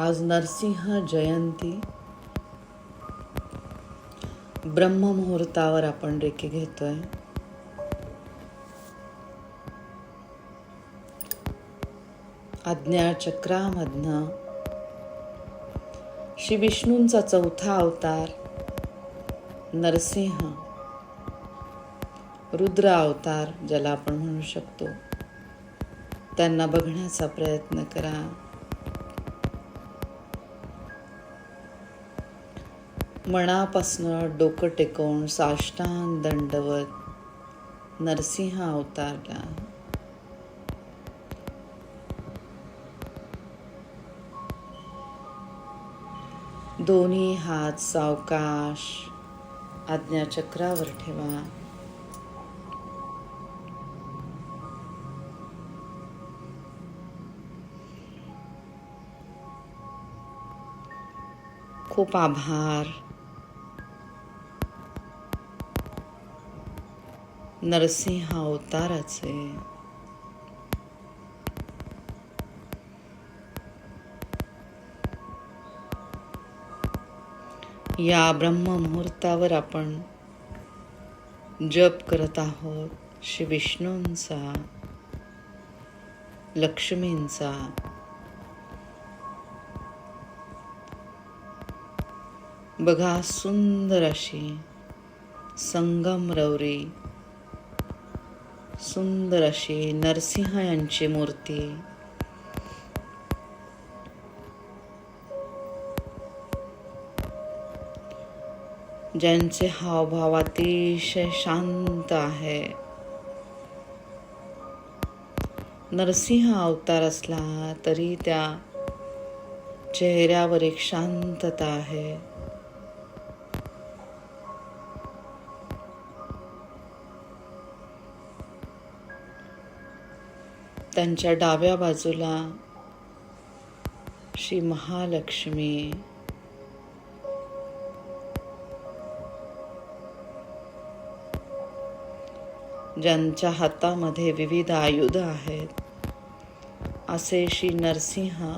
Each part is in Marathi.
आज नरसिंह जयंती. ब्रह्ममुहूर्तावर आपण रेकी घेतोय. आज्ञाचक्रामधनं श्री विष्णूंचा चौथा अवतार नरसिंह रुद्र अवतार ज्याला आपण म्हणू शकतो. त्यांना बघण्याचा प्रयत्न करा. मनापासनं डोकं टेकवून साष्टांग दंडवत नरसिंह अवतारला दोन्ही हात सावकाश आज्ञाचक्रावर ठेवा. खूप आभार. नरसिंह अवताराचे. या ब्रह्ममुहूर्तावर आपण जप करत आहोत. श्री विष्णूंचा लक्ष्मींचा. बघा सुंदर अशी संगमरवरी सुंदर अशी नरसिंह यांची मूर्ती. ज्यांचे हावभाव अतिशय शांत आहे. नरसिंह अवतार असला तरी त्या चेहऱ्यावर एक शांतता आहे. त्यांच्या डाव्या बाजूला श्री महालक्ष्मी. ज्यांच्या हातामध्ये विविध आयुध आहेत असे श्री नरसिंह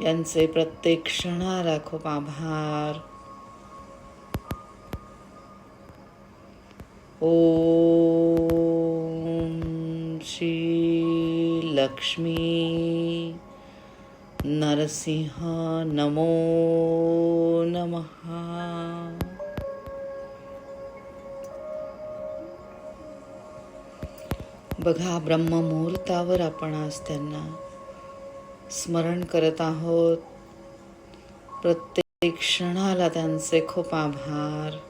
यांचे प्रत्येक क्षणाला खूप आभार. ओ श्री लक्ष्मी नरसिंह नमो नमः। बघा ब्रह्ममुहूर्तावर आपण आज त्यांना स्मरण करत आहोत. प्रत्येक क्षणाला त्यांचे खूप आभार.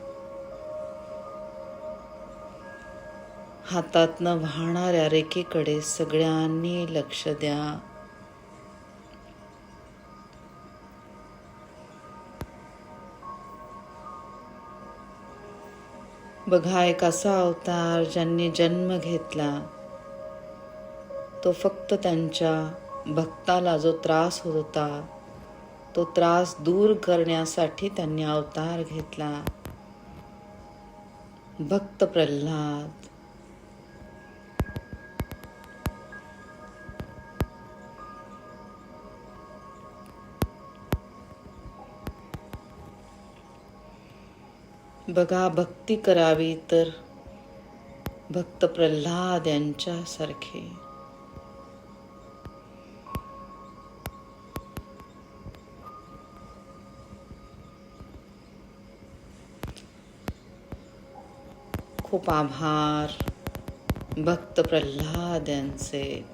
हातातनं वाहणाऱ्या रेखेकडे सगळ्यांनी लक्ष द्या. बघा एक असा अवतार ज्यांनी जन्म घेतला. तो फक्त त्यांच्या भक्ताला जो त्रास होत होता तो त्रास दूर करण्यासाठी त्यांनी अवतार घेतला. भक्त प्रल्हाद बघा भक्ती करावी तर. भक्त प्रल्हाद यांच्यासारखे खूप आभार. भक्त प्रल्हाद यांचे.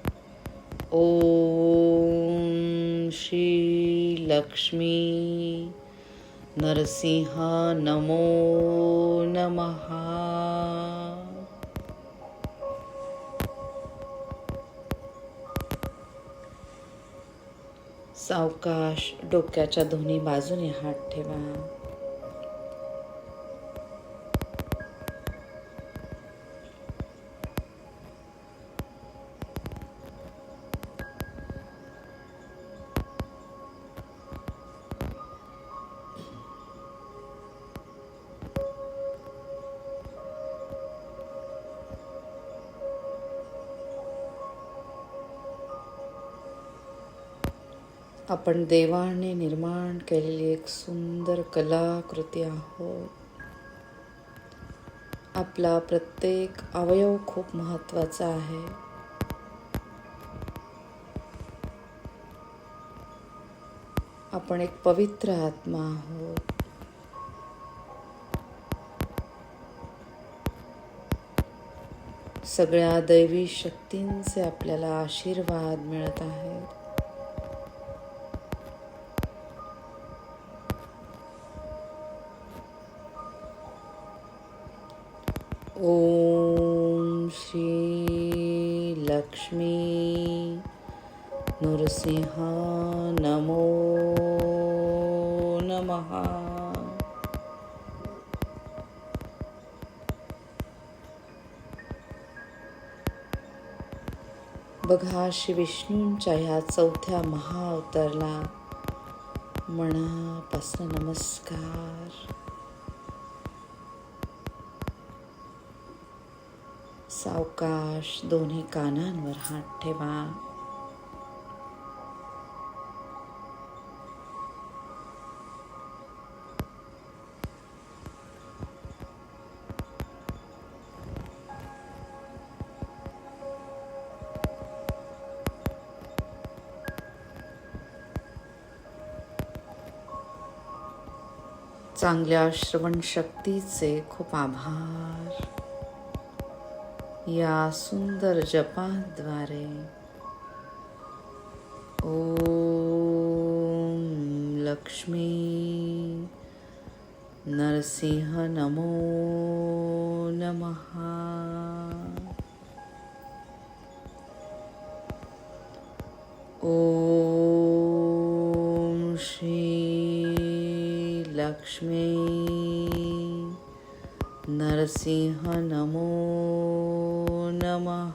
ओम श्री लक्ष्मी. नरसिंह नमो नमः। सावकाश डोक्याच्या दोन्ही बाजूने हात ठेवा. आपण देवाने निर्माण केलेली एक सुंदर कलाकृती आहोत. आपला प्रत्येक अवयव खूप महत्त्वाचा आहे. आपण एक पवित्र आत्मा आहोत. सगळ्या दैवी शक्तींचे आपल्याला आशीर्वाद मिळत आहेत. ओम श्री लक्ष्मी नृसिंह नमो नमः। बघा श्री विष्णूंच्या ह्या चौथ्या महाअवतारला मनापासून नमस्कार. अवकाश दोन्ही कानांवर हात ठेवा. चांगल्या श्रवण शक्तीचे खूप आभार. या सुंदर जपाद्वारे ओम लक्ष्मी नरसिंह नमो नमः. ॐ श्री लक्ष्मी नरसिंह नमो नमः।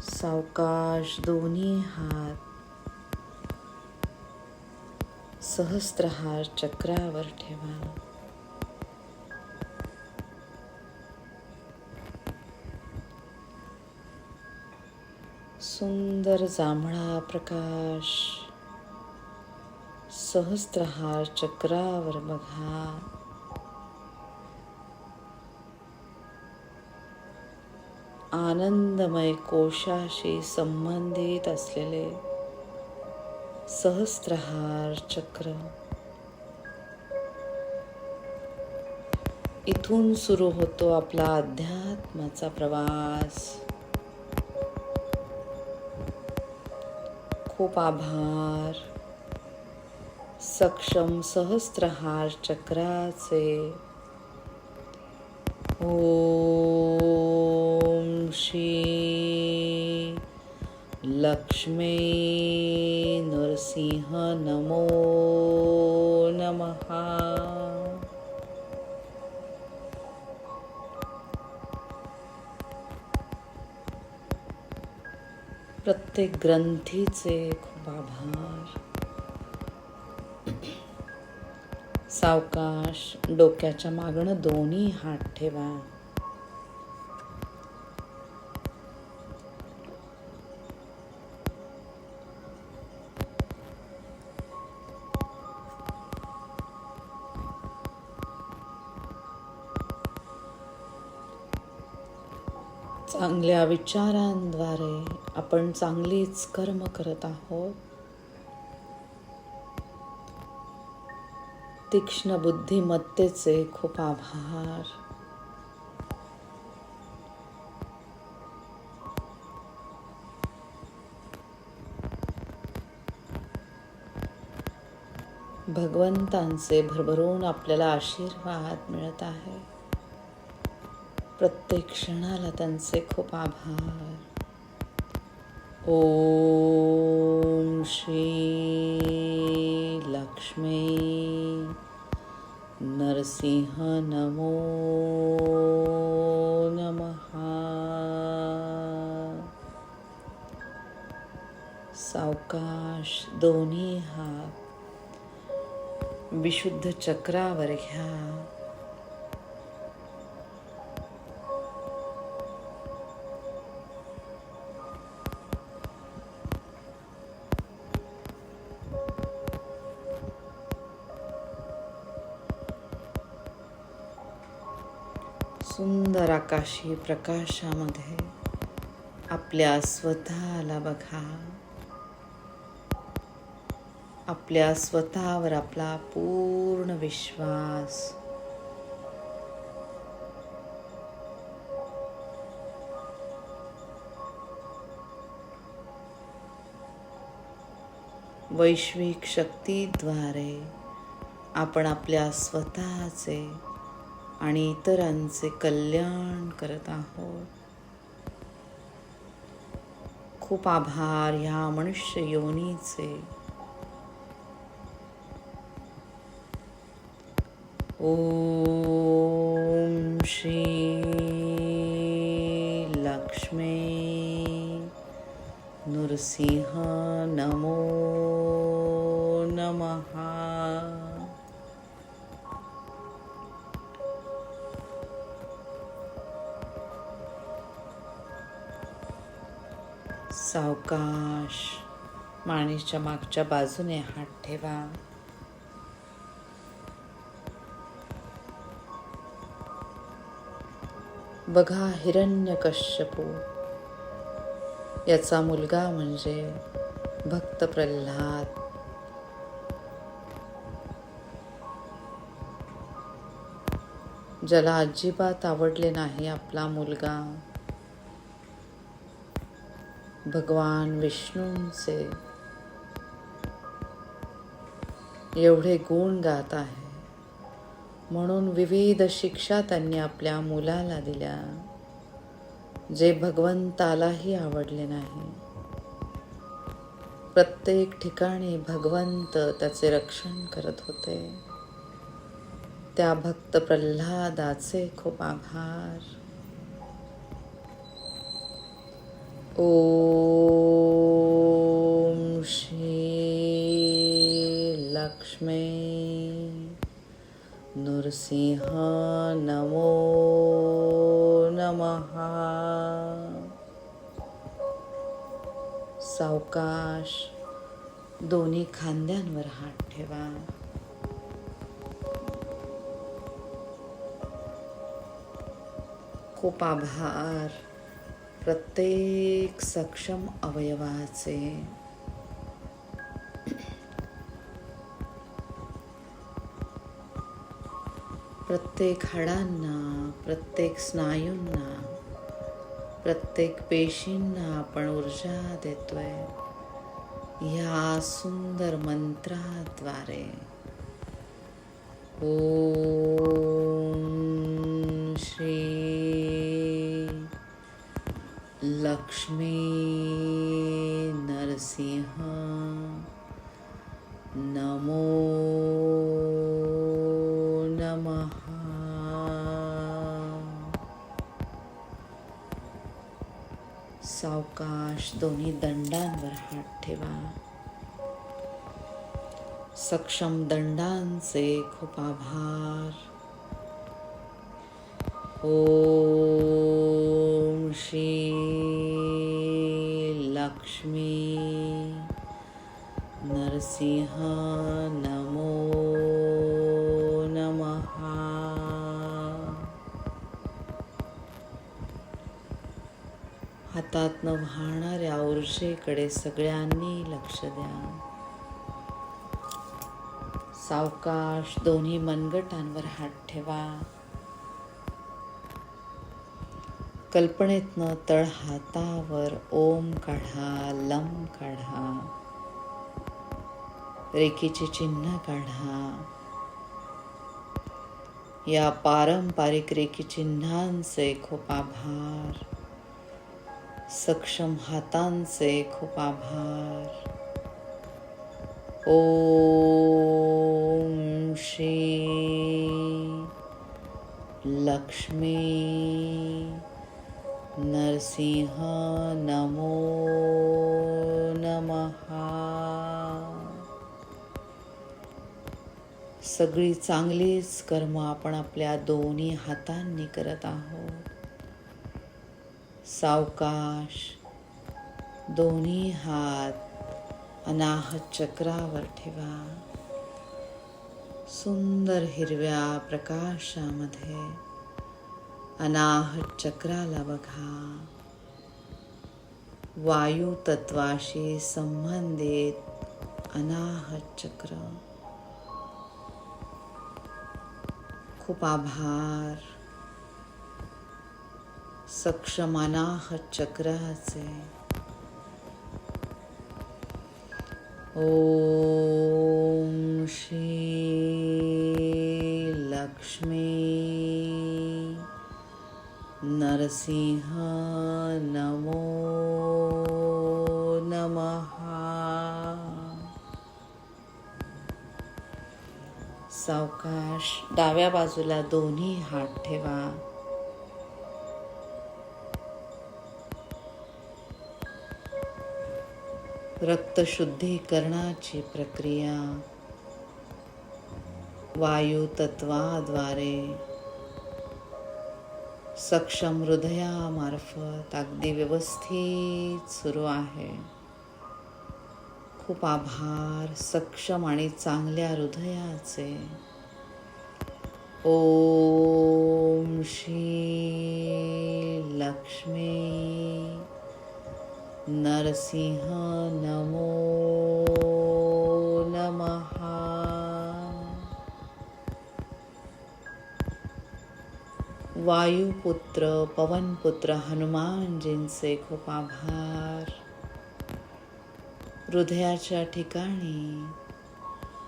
सावकाश दोन्ही हात। सहस्त्रहार चक्रावर ठेवा। सुंदर जांभळा प्रकाश। सहस्त्रहार चक्रावर बघा. आनंदमय कोशाशी संबंधित असलेले सहस्त्रहार चक्र. इथून सुरू होतो आपला अध्यात्माचा प्रवास. खूप आभार. सक्षम सहस्त्रहार चक्राचे. ओम श्री लक्ष्मी नरसिंह नमो नमः. प्रत्येक ग्रंथीचे खूप आभार. सावकाश डोक्याच्या मागणं दोन्ही हात ठेवा. चांगल्या विचारांद्वारे आपण चांगलीच कर्म करत आहोत. तीक्ष्ण बुद्धिमत्तेचे खूप आभार. भगवंतांचे भरभरून आपल्याला आशीर्वाद मिळत आहे. प्रत्येक क्षणाला त्यांचे खूप आभार. ओम श्री लक्ष्मी. नरसिंह नमो नमः सावकाश दोन्ही हात विशुद्ध चक्रावर घ्या. सुंदर आकाशी प्रकाशामध्ये आपल्या स्वतःला बघा. आपल्या स्वतःवर आपला पूर्ण विश्वास. वैश्विक शक्तीद्वारे आपण आपल्या स्वतःचे आणि इतरांचे कल्याण करत आहोत. खूप आभार ह्या मनुष्य योनीचे. ओम श्री लक्ष्मी नृसिंह नमो सावकाश. माणीच्या मागच्या बाजूने हात ठेवा. बघा हिरण्यकश्यपू. याचा मुलगा म्हणजे भक्त प्रल्हाद. ज्याला अजिबात आवडले नाही आपला मुलगा. भगवान विष्णूंचे एवढे गुण गात आहे. म्हणून विविध शिक्षा त्यांनी आपल्या मुलाला दिल्या जे भगवंतालाही आवडले नाही. प्रत्येक ठिकाणी भगवंत त्याचे रक्षण करत होते. त्या भक्त प्रल्हादाचे खूप आभार. ॐ श्रीलक्ष्मी नृसिंह नमो नमः। सावकाश दोन्ही खांद्यांवर हात ठेवा. खूप आभार. प्रत्येक सक्षम अवयवाचे प्रत्येक हाडांना प्रत्येक स्नायूंना प्रत्येक पेशींना आपण ऊर्जा देतोय ह्या सुंदर मंत्राद्वारे. ओम श्री लक्ष्मी नरसिंह नमो नमः। सावकाश दोन्ही दंडांवर हात ठेवा. सक्षम दंडांचे खूप आभार. ओम श्री लक्ष्मी नरसिंह नमो नमः। हातातनं वाहणाऱ्या ऊर्जेकडे सगळ्यांनी लक्ष द्या. सावकाश दोन्ही मनगटांवर हात ठेवा. कल्पनेतनं तळ हातावर ओम काढा लम काढा. रेखीची चिन्ह काढा. या पारंपरिक रेखी चिन्हांचे खूप आभार. सक्षम हातांचे खूप आभार. ओम श्री लक्ष्मी. नरसिंह नमो नमः. सगळी चांगलीच कर्म आपण आपल्या दोन्ही हातांनी करत आहोत. सावकाश दोन्ही हात अनाहत चक्रावर ठेवा. सुंदर हिरव्या प्रकाशामध्ये अनाहत चक्राला बघा वायू तत्वाशी संबंधित अनाहत चक्र खूप आभार। सक्षम अनाहत चक्राचे ओम श्री लक्ष्मी। नरसिंह नमो। नमः सावकाश डाव्या बाजूला दोन्ही हात ठेवा. रक्तशुद्धीकरणाची प्रक्रिया. वायू तत्वाद्वारे सक्षम हृदयामार्फत अगदी व्यवस्थित सुरू आहे. खूप आभार सक्षम आणि चांगल्या हृदयाचे. ओम श्री लक्ष्मी नरसिंह नमो वायुपुत्र पवनपुत्र हनुमानजींचे खूप आभार. हृदयाच्या ठिकाणी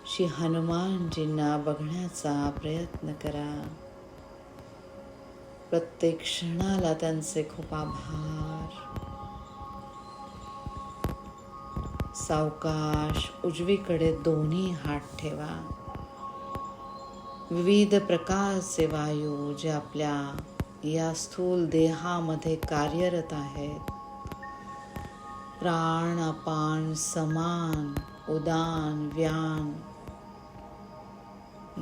श्री हनुमानजींना बघण्याचा प्रयत्न करा. प्रत्येक क्षणाला त्यांचे खूप आभार. सावकाश उजवीकडे दोन्ही हात ठेवा. विविध प्रकारचे वायू जे आपल्या या स्थूल देहामध्ये कार्यरत आहेत. प्राण, अपान, समान, उदान, व्यान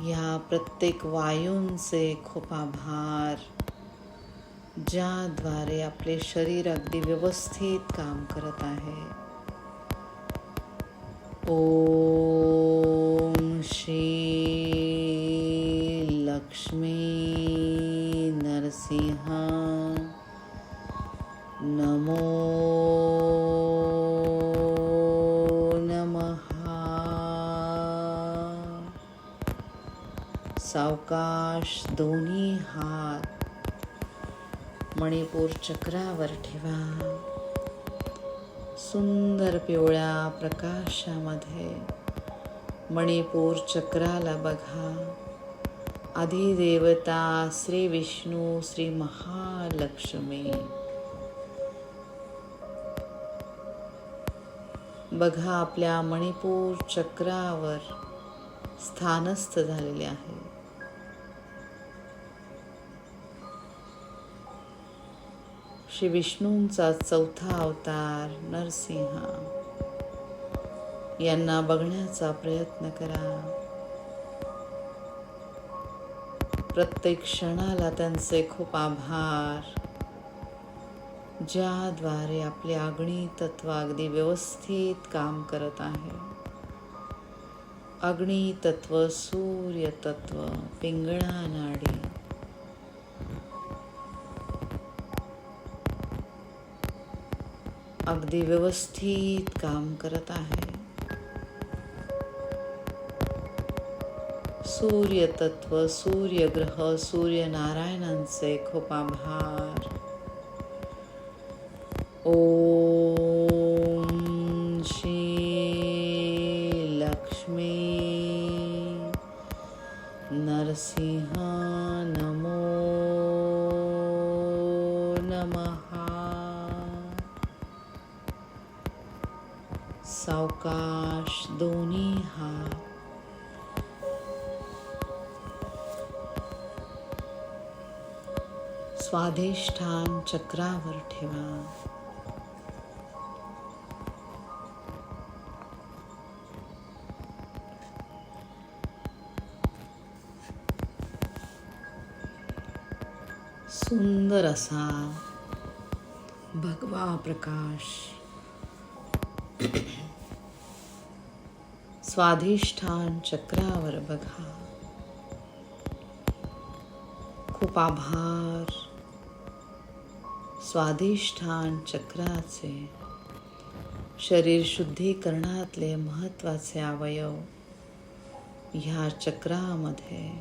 या प्रत्येक वायूंचे खूप आभार, ज्याद्वारे आपले शरीर अगदी व्यवस्थित काम करत आहे. ओम श्री लक्ष्मी नरसिंह नमो नमः। सावकाश दोन्ही हात मणिपूर चक्रावर ठेवा. सुंदर पिवळ्या प्रकाशामध्ये मणिपूर चक्राला बघा. अधिदेवता श्री विष्णू श्री महालक्ष्मी बघा आपल्या मणिपूर चक्रावर स्थानस्थ झालेले आहे. श्री विष्णूंचा चौथा अवतार नरसिंह. यांना बघण्याचा प्रयत्न करा. प्रत्येक क्षणाला त्यांचे खूप आभार ज्याद्वारे आपले अग्नी तत्व अगदी व्यवस्थित काम करत आहे. अग्नी तत्व सूर्य तत्व पिंगळा नाडी. अगदी व्यवस्थित काम करत आहे. सूर्य तत्व सूर्यग्रह सूर्यनारायणांचे खूप आभार. ओम स्वाधिष्ठान चक्रावर ठेवा सुंदर असा भगवा प्रकाश स्वाधिष्ठान चक्रावर बघा खूप आभार। स्वाधिष्ठान चक्राचे शरीर शुद्धीकरणातले महत्त्वाचे अवयव ह्या चक्रामध्ये.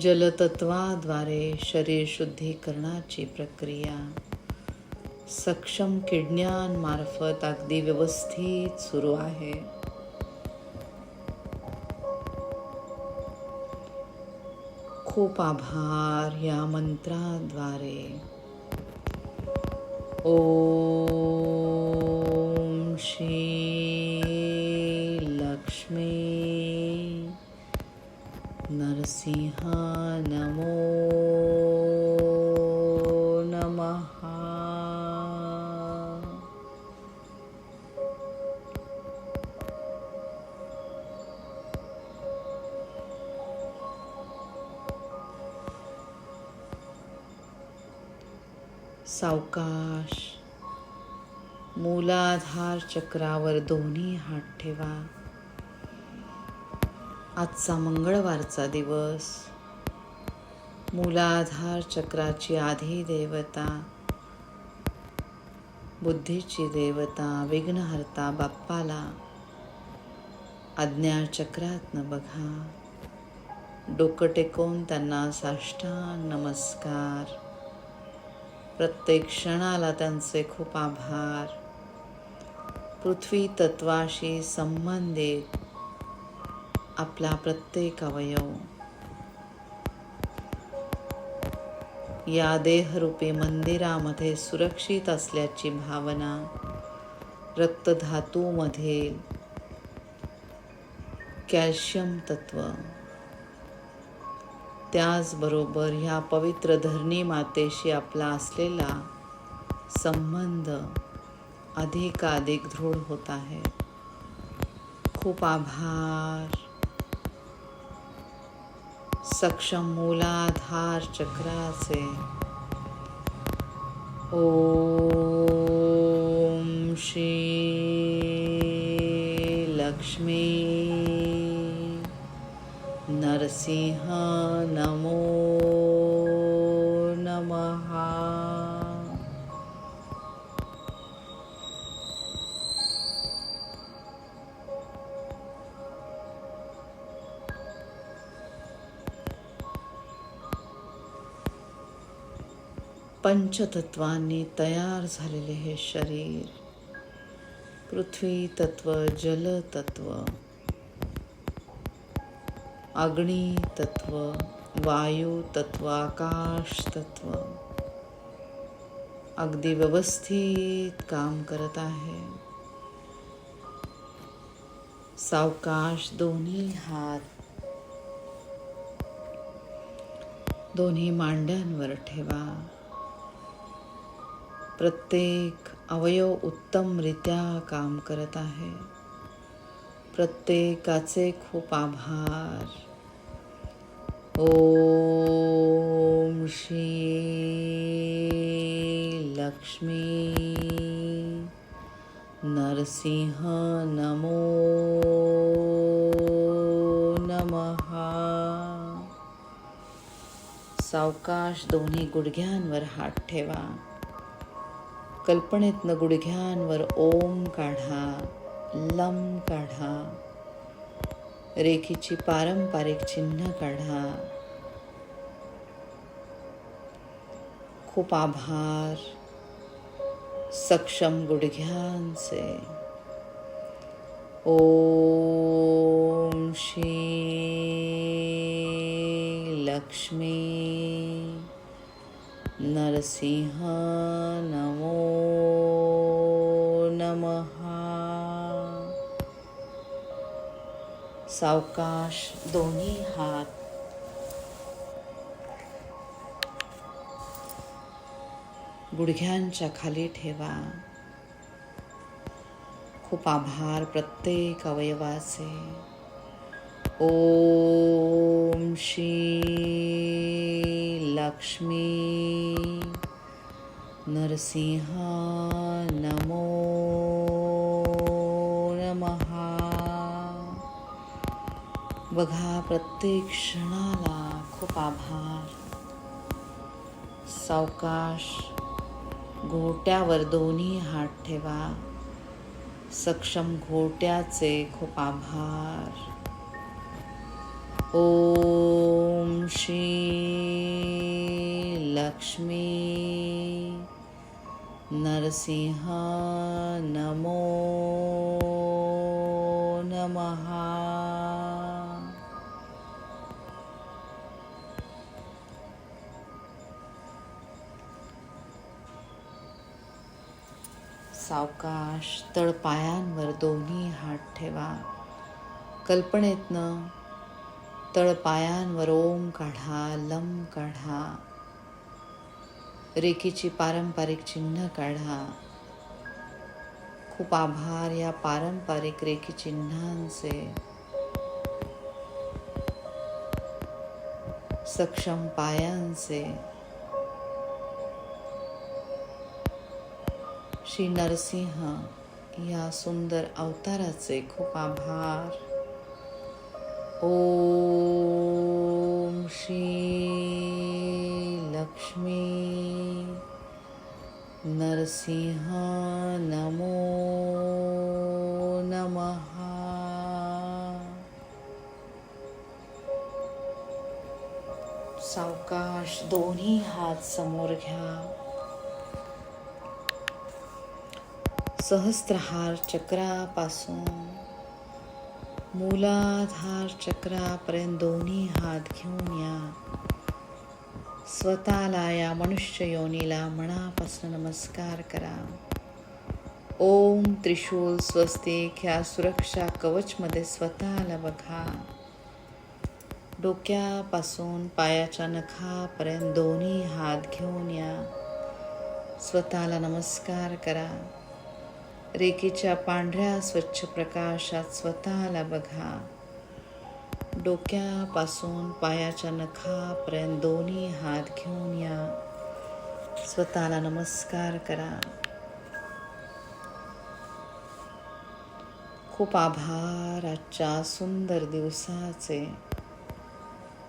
जलतत्वाद्वारे शरीर शुद्धीकरणाची प्रक्रिया सक्षम किडण्यांमार्फत अगदी व्यवस्थित सुरू आहे. खूप आभार या मंत्राद्वारे. ओम श्री लक्ष्मी नरसिंह नमो सावकाश. मूलाधार चक्रावर दोन्ही हात ठेवा. आजचा मंगळवारचा दिवस. मूलाधार चक्राची आधी देवता बुद्धीची देवता विघ्नहर्ता बाप्पाला आज्ञा चक्रातनं बघा. डोकं टेकवून त्यांना साष्टांग नमस्कार. प्रत्येक क्षणाला त्यांचे खूप आभार. पृथ्वी तत्वाशी संबंधित आपला प्रत्येक अवयव. या देहरूपी मंदिरामध्ये सुरक्षित असल्याची भावना रक्तधातूमधील कॅल्शियम तत्व. त्याचबरोबर ह्या पवित्र धरणी मातेशी आपला असलेला संबंध अधिकाधिक दृढ होत आहे. खूप आभार. सक्षम मूलाधार चक्राचे. ओम श्री लक्ष्मी नरसिंह नमो नमः। पंचतत्वांनी तयार झालेले हे शरीर पृथ्वी तत्व जल तत्व अग्नी तत्व वायू तत्व आकाश तत्व. अगदी व्यवस्थित काम करत आहे. सावकाश दोन्ही हात. दोन्ही मांड्यांवर ठेवा. प्रत्येक अवयव उत्तमरित्या काम करत आहे. प्रत्येकाचे खूप आभार. ॐ श्री लक्ष्मी। नरसिंह नमो नमः। सावकाश दोन्ही गुडघ्यांवर हात ठेवा. कल्पनेतनं गुडघ्यांवर ओम काढा लम काढा. रेखीची पारंपरिक चिन्ह काढा. खूप आभार. सक्षम गुडघ्यांचे. ओम श्री लक्ष्मी नरसिंह नमः सावकाश दोन्ही हात. गुडघ्यांच्या खाली ठेवा. खूप आभार प्रत्येक अवयवाचे. ओम श्री लक्ष्मी नरसिंह नमो बघा प्रत्येक क्षणाला खूप आभार. सावकाश घोट्यावर दोन्ही हात ठेवा. सक्षम घोट्याचे खूप आभार. ओम श्री लक्ष्मी नरसिंह नमो नमहा सावकाश तळपायांवर दोन्ही हात ठेवा. कल्पनेतनं तळपायांवर ओम काढा लम काढा. रेखीची पारंपरिक चिन्ह काढा. खूप आभार या पारंपरिक रेखी चिन्हांचे. सक्षम पायांचे. श्री नरसिंह या सुंदर अवताराचे खूप आभार. ओम श्री लक्ष्मी नरसिंह नमो नमः. सावकाश दोन्ही हात समोर घ्या. सहस्त्रहार चक्रापासून मूलाधार चक्रापर्यंत दोन्ही हात घेऊन या. स्वतःला या मनुष्य योनीला मनापासून नमस्कार करा. ओम त्रिशूल स्वस्तिक ह्या सुरक्षा कवचमध्ये स्वतःला बघा. डोक्यापासून पायाच्या नखापर्यंत दोन्ही हात घेऊन या. स्वतःला नमस्कार करा. रेखेच्या पांढऱ्या स्वच्छ प्रकाशात स्वतःला बघा. डोक्यापासून पायाच्या नखापर्यंत दोन्ही हात घेऊन या. स्वतःला नमस्कार करा. खूप आभार आजच्या सुंदर दिवसाचे.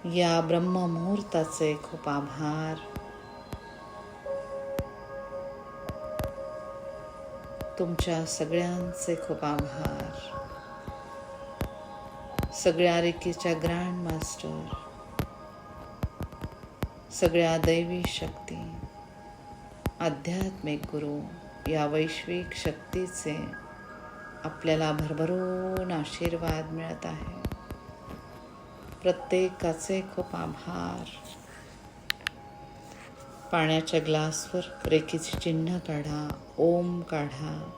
या ब्रह्ममुहूर्ताचे खूप आभार. तुमच्या सगळ्यांचे खूप आभार. सगळ्या रेकीच्या ग्रँड मास्टर सगळ्या दैवी शक्ती आध्यात्मिक गुरु या वैश्विक शक्तीचे आपल्याला भरभरून आशीर्वाद मिळत आहे. प्रत्येकाचे खूप आभार. पाण्याच्या ग्लासवर रेखीचे चिन्ह काढा ओम काढा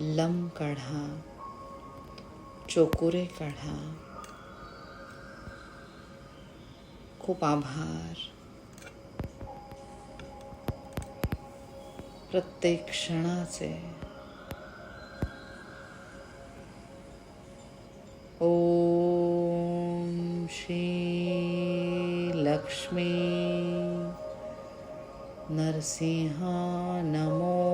लम काढा चोकुरे काढा. खूप आभार. प्रत्येक क्षणाचे. ओम श्री लक्ष्मी. नरसिंह नमो नमहा